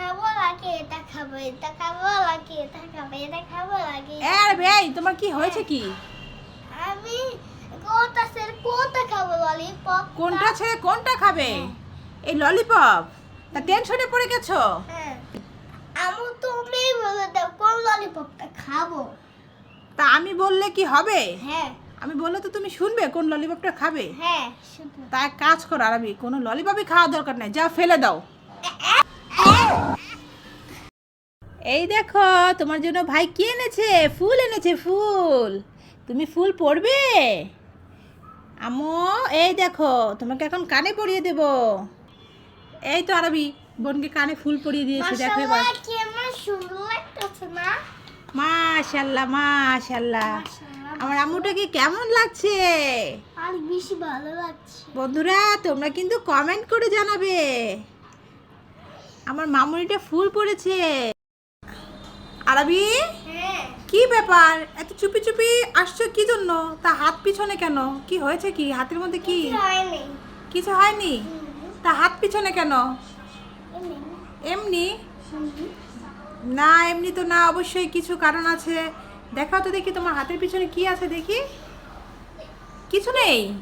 খাব লাগে এটা খাব এটা খাব লাগে এটা খাব এটা খাব লাগে আরে ভাই তোমার কি হয়েছে কি? আমি কোটা সের কোটা খাব ললিপপ কোনটা ছেড়ে কোনটা খাবে? এই ললিপপ তা টেনশনে পড়ে গেছো? হ্যাঁ। আমি তুমি বলে দাও কোন ললিপপটা খাব? তা আমি বললে কি হবে? হ্যাঁ। আমি বললে তো তুমি শুনবে কোন ললিপপটা খাবে? হ্যাঁ তা এক কাজ করো আর আমি কোনো ললিপপই খাওয়ার দরকার নেই যা ফেলে দাও। এই দেখো তোমার জন্য ভাই কি এনেছে? ফুল এনেছে ফুল। তুমি ফুল পরবে আমো এই দেখো তোমাকে এখন কানে পরিয়ে দেব। এই তো আরবি বোনকে কানে ফুল পরিয়ে দিয়েছি দেখো এবার। মাশাল্লাহ মাশাল্লাহ আমার আম্মুটাকে কেমন লাগছে? আর বেশি ভালো লাগছে। বন্ধুরা তোমরা কিন্তু কমেন্ট করে জানাবে। আমার মামুনিটা ফুল পড়েছে। আরবি? হ্যাঁ। কি ব্যাপার? এত চুপি চুপি আসছো কি জন্য? তা হাত পিছনে কেন? কি হয়েছে কি? হাতের মধ্যে কি? কিছু হয়নি। তা হাত পিছনে কেন? এমনি। এমনি? না এমনি তো না অবশ্যই কিছু কারণ আছে। দেখাও তো দেখি তোমার হাতের পিছনে কি আছে দেখি। কিছু নেই?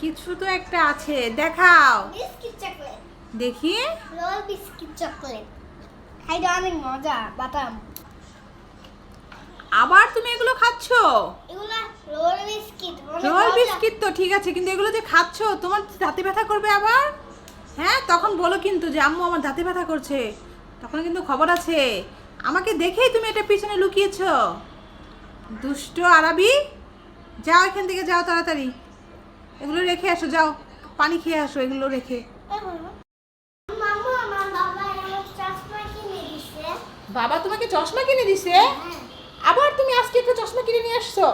কিছু তো একটা আছে দেখাও। চকলেট। দেখি। Roll biscuit chocolate. খাইতে অনেক মজা বাদাম। আবার তুমি এগুলো খাচ্ছো? এগুলা রোল বিস্কিট রোল বিস্কিট তো ঠিক আছে কিন্তু এগুলো যে খাচ্ছো তোমার দাঁতে ব্যথা করবে আবার? হ্যাঁ তখন বলো কিন্তু যে আম্মু আমার দাঁতে ব্যথা করছে। তখন কিন্তু খবর আছে। আমাকে দেখেই তুমি এটা পিছনে লুকিয়েছো। দুষ্ট আরাবি। যাও এখান থেকে যাও তাড়াতাড়ি। এগুলো রেখে আসো যাও। পানি খেয়ে আসো এগুলো রেখে মামু আমার বাবা আমার চশমা কিনে দিছে বাবা তোমাকে চশমা কিনে দিছে? আবার তুমি আজকে একটা চশমা কিনে নিয়ে আসছো।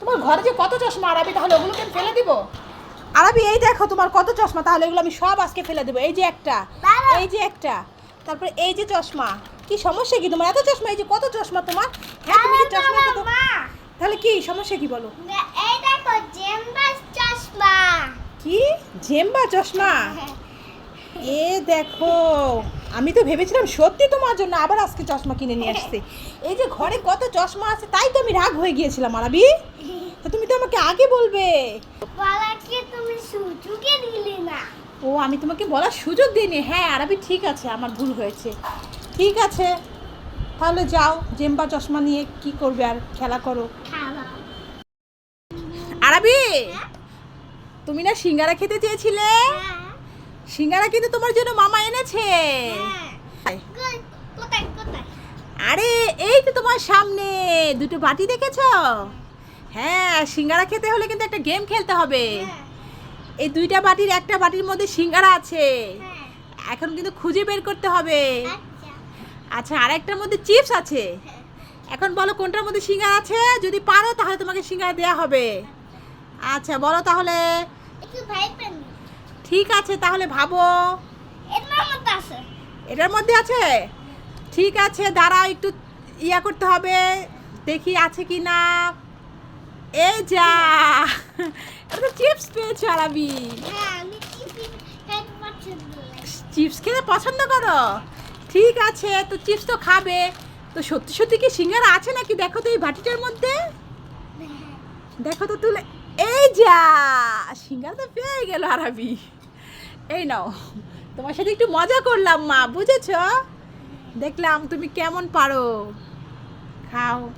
তোমার ঘরে যে কত চশমা আরবি তাহলে ওগুলো কেন ফেলে দিব? আরবি এই দেখো তোমার কত চশমা তাহলে এগুলো আমি সব আজকে ফেলে দেবো। এই যে একটা। এই যে একটা তারপরে এই যে চশমা কি সমস্যা কি তোমার? এত চশমা এই যে কত চশমা তোমার? হ্যাঁ তুমি কি চশমা কত- তাহলে কি সমস্যা কি বলো? এই দেখো জেম্বাস চশমা। কি? জেম্বা চশমা? হ্যাঁ। এ দেখো আমি তো ভেবেছিলাম সত্যি তোমার জন্য আবার আজকে চশমা কিনে নিয়ে আসছে। এই যে ঘরে কত চশমা আছে তাই তো আমি রাগ হয়ে গিয়েছিলাম আরবি। তা তুমি তো আমাকে আগে বলবে। বালাকে তুমি সুযোগে দিলে না। ও আমি তোমাকে বলার সুযোগ দিইনি। হ্যাঁ আরবি ঠিক আছে আমার ভুল হয়েছে। ঠিক আছে তাহলে যাও জেম্বা চশমা নিয়ে কি করবে আর খেলা করো। আরবি তুমি না সিঙ্গারা খেতে চেয়েছিলে? হ্যাঁ। সিঙ্গারা কিন্তু তোমার জন্য মামা এনেছে। হ্যাঁ। আরে এই তো তোমার সামনে। দুটো বাটি দেখেছ? হ্যাঁ সিঙ্গারা খেতে হলে কিন্তু একটা গেম খেলতে হবে। হ্যাঁ। এই দুইটা বাটির একটা বাটির মধ্যে সিঙ্গারা আছে। হ্যাঁ। এখন কিন্তু খুঁজে বের করতে হবে। আচ্ছা। আচ্ছা আর একটার মধ্যে চিপস আছে। এখন বলো কোনটার মধ্যে সিঙ্গারা আছে? যদি পারো তাহলে তোমাকে সিঙ্গারা দেওয়া হবে। আচ্ছা বলো তাহলে। একটু ভাই ঠিক আছে তাহলে ভাবো। এটার মধ্যে আছে? ঠিক আছে দাঁড়াও একটু ইয়া করতে হবে। দেখি আছে কি না এই যা। এটা চিপস পেয়েছ আরাবি হ্যাঁ চিপস খেতে পছন্দ করো। ঠিক আছে তো চিপস তো খাবে। তো সত্যি সত্যি কি সিঙ্গারা আছে নাকি? দেখো তো এই বাটিটার মধ্যে। দেখো তো তুলে। এই যা সিঙ্গারা তো পেয়ে গেল আরাবি এই নাও তোমার সাথে একটু মজা করলাম মা বুঝেছ? দেখলাম তুমি কেমন পারো। খাও।